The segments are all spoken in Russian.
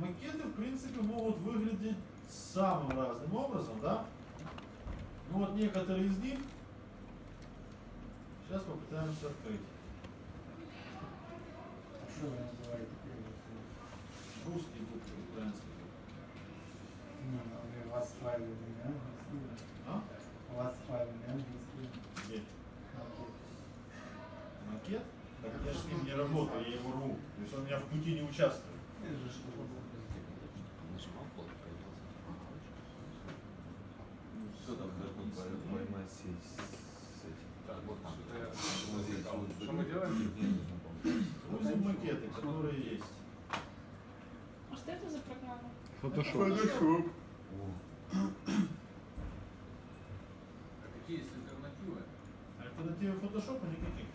макеты, в принципе, могут выглядеть самым разным образом, да? Ну вот некоторые из них сейчас попытаемся открыть. Что вы называете первый? Русские буквы, украинские буквы. Не, ну, у вас файлы не английские. А? У вас файлы не английские. Где? Окей. Макет? Так я же с ним не работаю, я его рву. То есть он у меня в пути не участвует. Это же что? Нажимал плот, появился. Что там поймать с этим? Так, вот там. Что мы делаем? Грузим макеты, которые есть. А что это за программа? Photoshop. А какие есть альтернативы? Альтернативы фотошопа никаких.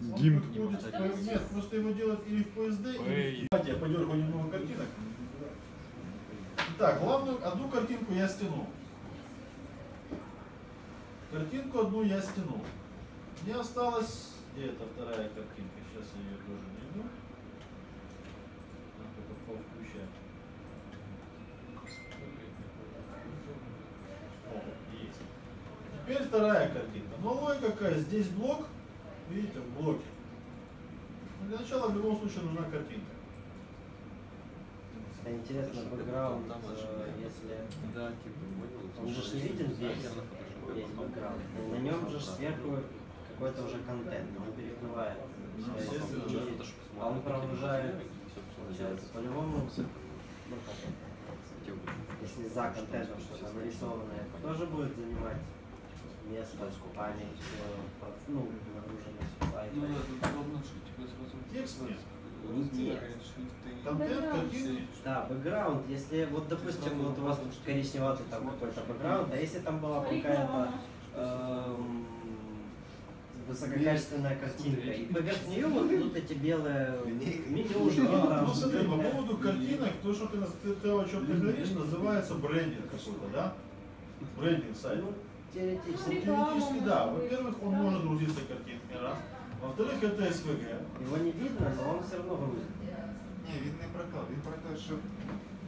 Ну, Гимн. Нет, просто его делать или в PSD, или в... Давайте я подергаю немного картинок. Так, главную, одну картинку я стянул. Картинку одну я стянул. Мне осталось... Где эта вторая картинка? Сейчас я ее тоже найду. Надо только повключать. Есть. Теперь вторая картинка. Но логика какая? Здесь блок. Видите, в блоке. Для начала в любом случае нужна картинка. А интересно, бэкграунд, э, если Да, типа, он же ж не виден здесь, есть бэкграунд, на нем же сверху какой-то уже контент, он перекрывает. А он прогружает, получается, по-любому, ну как это, если за контентом что-то нарисованное, это тоже будет занимать место, проц- ну, нагруженность сайта. Ну тут удобно, что типа сразу Текст Да, бэкграунд, если вот допустим вот у вас тут коричневатый там какой-то бэкграунд, а если там была какая-то эм, высококачественная картинка, и поверх нее вот идут эти белые меню, ну смотри, по поводу картинок, то, что ты, ты, то, о чем ты говоришь, называется брендинг какой-то, да? Брендинг сайта. Ну, теоретически. Теоретически, да. Во-первых, он может грузиться картинками, раз. Во-вторых, это СВГ. Его не видно, но он все равно грузит. Ні, він не про те. Він про те, що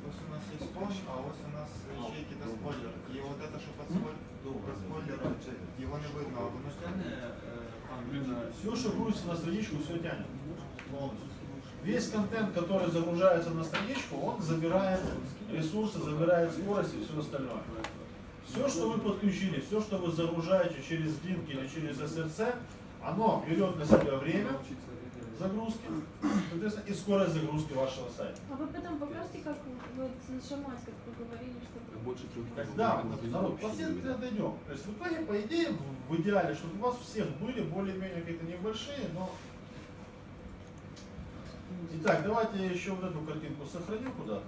ось у нас є фон, а ось у нас ще якийсь спойлер. І от це, що під спойлер, про спойлер, його не видно, а воно Все, что грузится на страничку, все тянет. Полностью. Весь контент, который загружается на страничку, он забирает ресурсы, забирает скорость и все остальное. Все, что вы подключили, все, что вы загружаете через линк или через SRC, оно берет на себя время загрузки, соответственно, и скорость загрузки вашего сайта. А вы потом покажете, как вот нажимать, как вы говорили, чтобы... Больше трех Тогда, народ, последовательно дойдем. То есть в итоге, по идее, в, идеале, чтобы у вас всех были более-менее какие-то небольшие, но... Итак, давайте я еще вот эту картинку сохраню куда-то.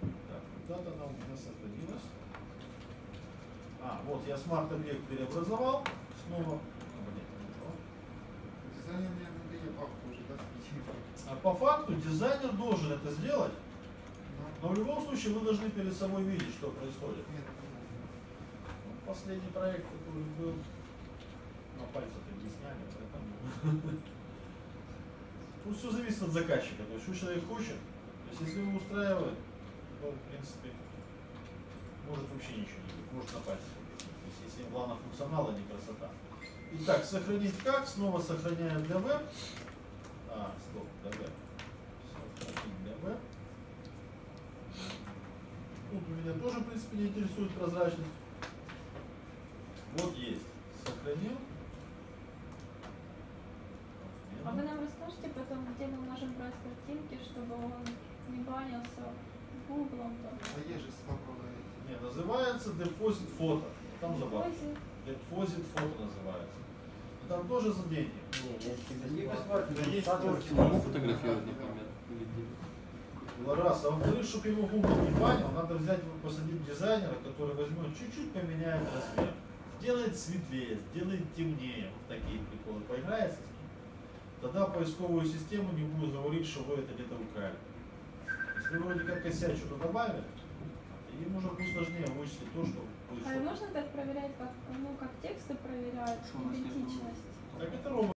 Так, куда-то она у меня сохранилась. А, вот я смарт-объект преобразовал снова. Дизайнер не надає папку вже, так? А по факту дизайнер должен это сделать, но в любом случае вы должны перед собой видеть, что происходит. Ну, Последний проект, который был, на пальцах объясняли, поэтому... Тут все зависит от заказчика, то есть что человек хочет. То есть если его устраивает, то в принципе может вообще ничего не быть, может на пальцах объяснить. То есть если главное функционал, а не красота. Итак, сохранить как, снова сохраняем для веб. А, стоп, веб. Сохранить для веб. Тут у меня тоже, в принципе, не интересует прозрачность. Вот есть. Сохранил. А вы нам расскажете потом, где мы можем брать картинки, чтобы он не банился гуглом там? А є ж спакове. Не, называется Deposit Photo. Там забавно. Пози. Deposit Photo называется. Но там тоже за деньги. Не, есть бесплатно, только можно Фотографировать, например, раз. А во-вторых, чтобы его Google не банил, надо взять, посадить дизайнера, который возьмет, чуть-чуть поменяет размер. Сделает светлее, сделает темнее. Вот такие приколы. Поиграется с ним. Тогда поисковую систему не будет говорить, что вы это где-то украли. Если вы вроде как косяк что-то добавили, им уже будет сложнее вычислить то, что вы А и можно так проверять, как, ну, как тексты проверяют, идентичность? Так это робот.